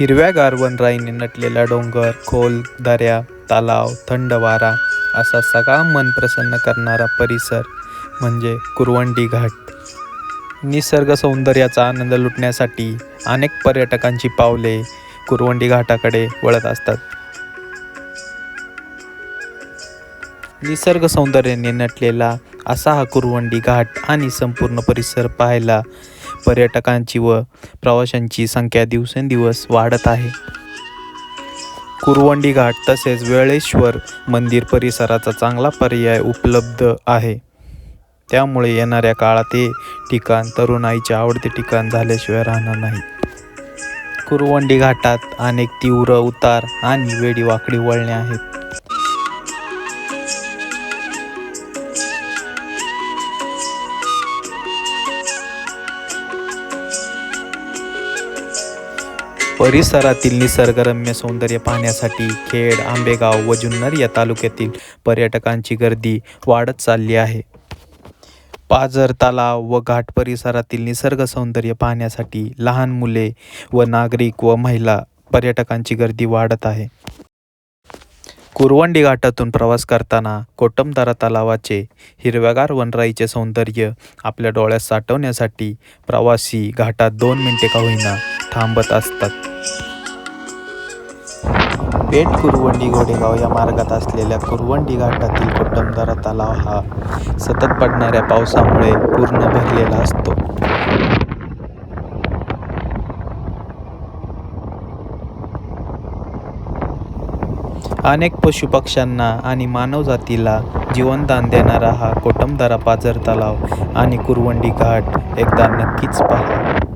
हिरव्यागार वनराईने नटलेला डोंगर खोल दऱ्या तलाव थंड वारा असा सगळा मन प्रसन्न करणारा परिसर म्हणजे कुरवंडी घाट. निसर्ग सौंदर्याचा आनंद लुटण्यासाठी अनेक पर्यटकांची पावले कुरवंडी घाटाकडे वळत असतात. निसर्ग सौंदर्याने नटलेला असा हा कुरवंडी घाट आणि संपूर्ण परिसर पाहायला पर्यटकांची व प्रवाशांची संख्या दिवसेंदिवस वाढत आहे. कुरवंडी घाट तसेच वेळेश्वर मंदिर परिसराचा चांगला पर्याय उपलब्ध आहे. त्यामुळे येणाऱ्या काळात हे ठिकाण तरुणाईचे आवडते ठिकाण झाल्याशिवाय राहणार नाही. कुरवंडी घाटात अनेक तीव्र उतार आणि वेडी वाकडी वळणे आहेत. परिसरातील निसर्गरम्य सौंदर्य पाहण्यासाठी खेड आंबेगाव व जुन्नर या तालुक्यातील पर्यटकांची गर्दी वाढत चालली आहे. पाझर तलाव व घाट परिसरातील निसर्ग सौंदर्य पाहण्यासाठी लहान मुले व नागरिक व महिला पर्यटकांची गर्दी वाढत आहे. कुरवंडी घाटातून प्रवास करताना कोटमदारा तलावाचे हिरव्यागार वनराईचे सौंदर्य आपल्या डोळ्यात साठवण्यासाठी प्रवासी घाटात दोन मिनिटे का होईना थांबत असतात. पेठ कुरवंडी घोडेगाव या मार्गात असलेल्या कुरवंडी घाटातील कोटमदारा तलाव हा सतत पडणाऱ्या पावसामुळे पूर्ण भरलेला असतो. अनेक पशुपक्ष्यांना आणि मानवजातीला जीवनदान देणारा हा कोटमदारा पाझर तलाव आणि कुरवंडी घाट एकदा नक्कीच पहा.